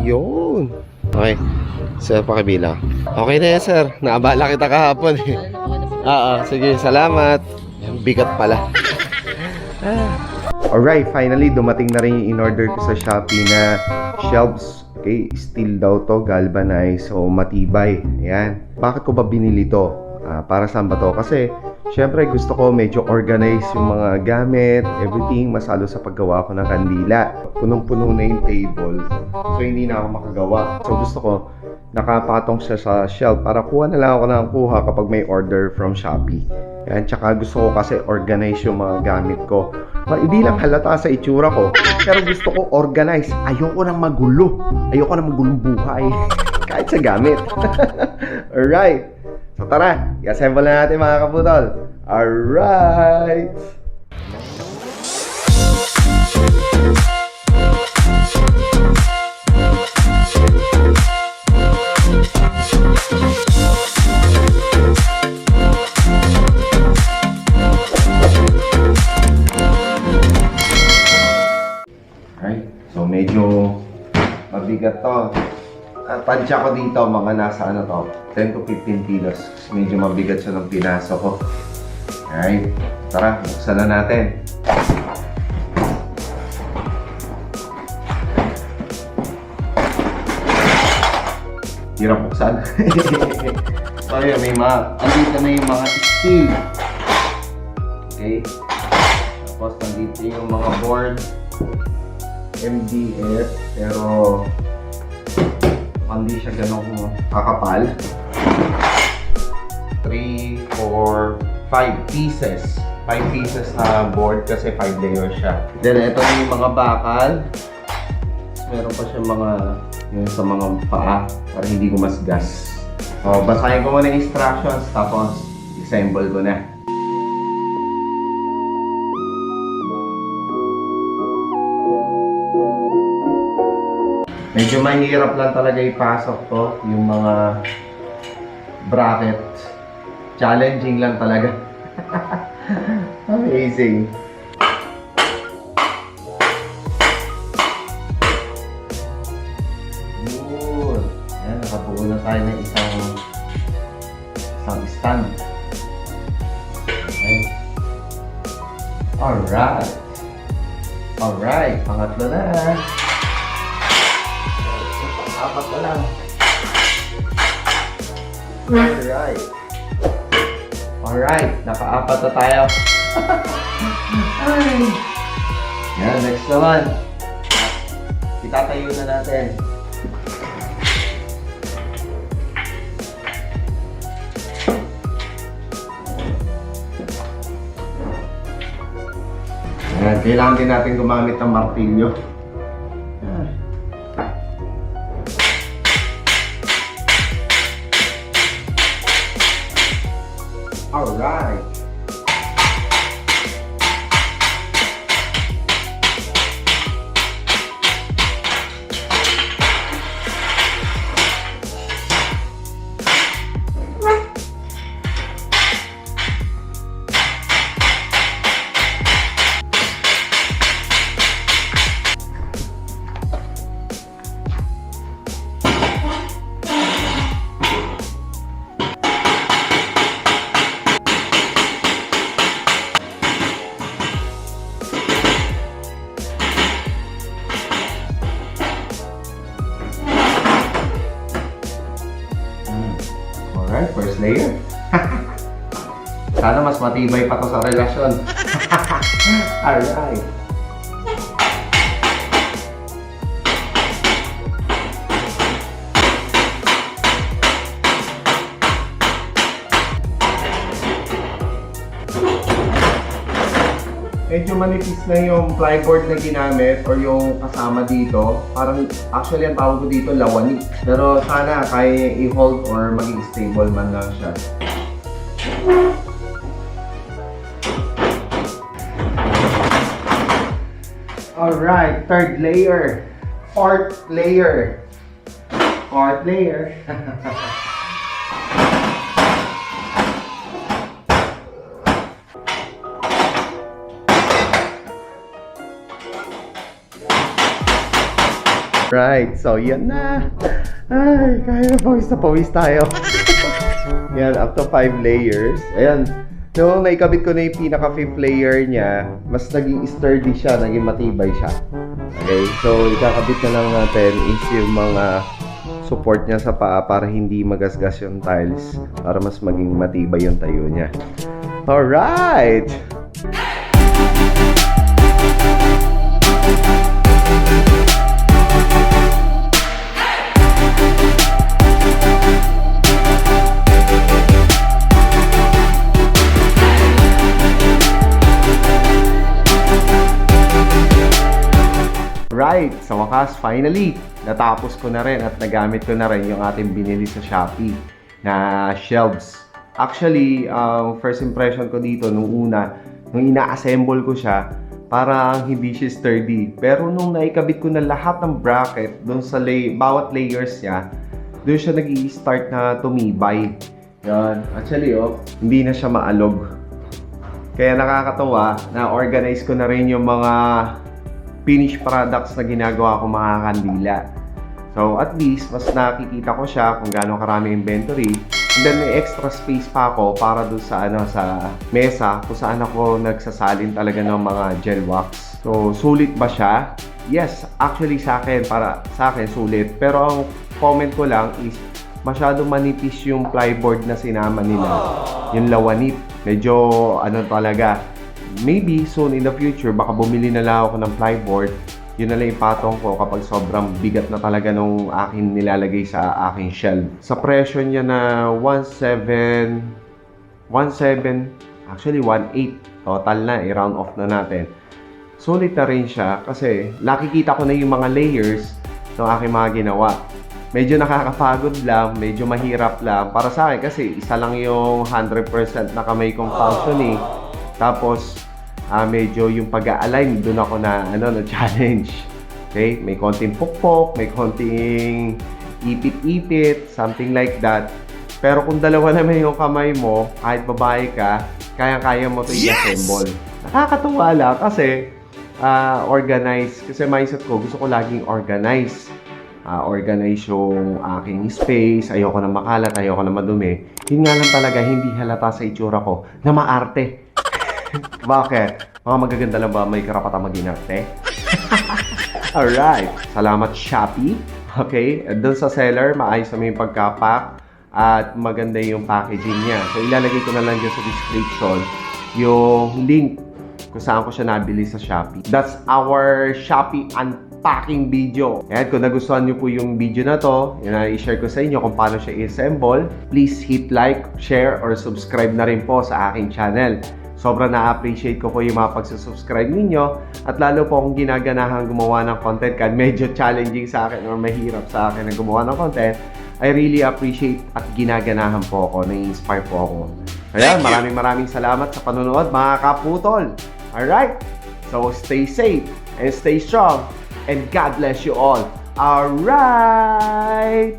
Yun. Okay. Sir, pakibila. Okay na yan, sir. Naabala kita kahapon eh. Oo, sige. Salamat. Bigat pala. Alright, finally dumating na rin yung in-order ko sa Shopee na shelves. Okay, steel daw to, galvanized, so matibay. Ayan. Bakit ko ba binili to? Ah, para saan ba to? Kasi, syempre gusto ko medyo organized yung mga gamit, everything, masalo sa paggawa ko ng kandila. Punong-puno na yung table, so hindi na ako makagawa. So gusto ko, nakapatong siya sa shelf para kuha na lang ako ng kuha kapag may order from Shopee. Yan, tsaka gusto ko kasi organize yung mga gamit ko. Hindi lang halata sa itsura ko, pero gusto ko organize. Ayoko nang magulo. Ayoko nang magulong buhay. Kahit sa gamit. Alright. So tara, i-assemble na natin mga kaputol. Alright. Alright. At tansya ko dito, mga nasa ano to, 10 to 15 kilos. Medyo mabigat siya ng pinaso ko. Alright. Tara, buksan na natin. Hirap buksan. so yun, may mga, andito na yung mga steel. Okay. Tapos nandito yung mga board. MDF, pero hindi siya ganong kakapal. 3, 4, 5 pieces. 5 pieces na board kasi 5 layers siya. Then, ito yung mga bakal. Meron pa siya mga yung sa mga paa para hindi ko masgas. O, basahin ko muna yung instructions tapos assemble ko na. Medyo mahirap lang talaga ipasok to, yung mga bracket. Challenging lang talaga. Amazing. Yun. Ayan, nakabuo na tayo ng isang isang stand. Okay. Alright. Alright, pangatlo na. Apat na lang. Alright. Alright, naka-apat na tayo. Ay. Yan, next naman. Itatayo na natin. Yan, kailangan din natin gumamit ng martilyo. Alright, first layer. Sana mas matibay pa to sa relasyon. Alright. Medyo manipis na yung plyboard na ginamit or yung kasama dito. Parang actually ang tawag ko dito lawani. Pero sana kaya i-hold or maging stable man lang siya. Alright, third layer. Fourth layer. Fourth layer. Right, so yan na. Ay, kaya na pawis na pawis tayo. yan, up to 5 layers. Ayan, nung naikabit ko na yung pinaka fifth layer niya, mas naging sturdy siya, naging matibay siya. Okay, so ikakabit na lang natin is yung mga support niya sa paa para hindi magasgas yung tiles para mas maging matibay yung tayo niya. Alright! Right, sa wakas, finally, natapos ko na rin at nagamit ko na rin yung ating binili sa Shopee na shelves. Actually, ang first impression ko dito nung una, nung ina-assemble ko siya, parang hindi siya sturdy. Pero nung naikabit ko na lahat ng bracket doon sa lay, bawat layers niya, doon siya nag start na tumibay. Yan. Actually, oh, hindi na siya maalog. Kaya nakakatawa na organize ko na rin yung mga finished products na ginagawa ko mga kandila. So at least, mas nakikita ko siya kung gaano karami inventory. And then may extra space pa ako para doon sa ano sa mesa kung saan ako nagsasalin talaga ng mga gel wax. So sulit ba siya? Yes, actually sa akin para sa akin sulit. Pero ang comment ko lang is masyadong manipis yung plyboard na sinama nila. Yung lawanip. Medyo ano talaga, maybe soon in the future, baka bumili na lang ako ng plyboard. Yun na lang ipatong ko kapag sobrang bigat na talaga nung akin nilalagay sa aking shelf. Sa presyo niya na 1.7, 1.7, actually 1.8 total na, i-round off na natin. Sulit na rin siya kasi nakikita ko na yung mga layers ng aking mga ginawa. Medyo nakakapagod lang, medyo mahirap lang. Para sa akin kasi isa lang yung 100% na kamay kong functioning. Tapos, ah medyo yung pag-align, doon ako na, ano, na challenge. Okay? May konting pukpok, may konting ipit-ipit, something like that. Pero kung dalawa naman yung kamay mo, kahit babae ka, kaya-kaya mo ito i-assemble. Nakakatuwa lang kasi ah organize. Kasi mindset ko, gusto ko laging organize. Ah, organize yung aking space, ayoko na makalat, ayoko na madumi. Yun nga lang talaga, hindi halata sa itsura ko na maarte. Bakit? Mga magaganda lang ba may karapatang maging arte? Alright. Salamat Shopee. Okay. Doon sa seller, maayos naman yung pagkapak at maganda yung packaging niya. So, ilalagay ko na lang dyan sa description yung link kung saan ko siya nabili sa Shopee. That's our Shopee unpacking video. And kung nagustuhan niyo po yung video na to, yun i-share ko sa inyo kung paano siya i-assemble, please hit like, share, or subscribe na rin po sa aking channel. Sobrang na-appreciate ko po yung mga pagsusubscribe ninyo at lalo po akong ginaganahan gumawa ng content kahit medyo challenging sa akin or mahirap sa akin na gumawa ng content I really appreciate at ginaganahan po ako, na-inspire po ako. Kaya maraming maraming salamat sa panonood mga kaputol. Alright? So stay safe and stay strong and God bless you all. Alright!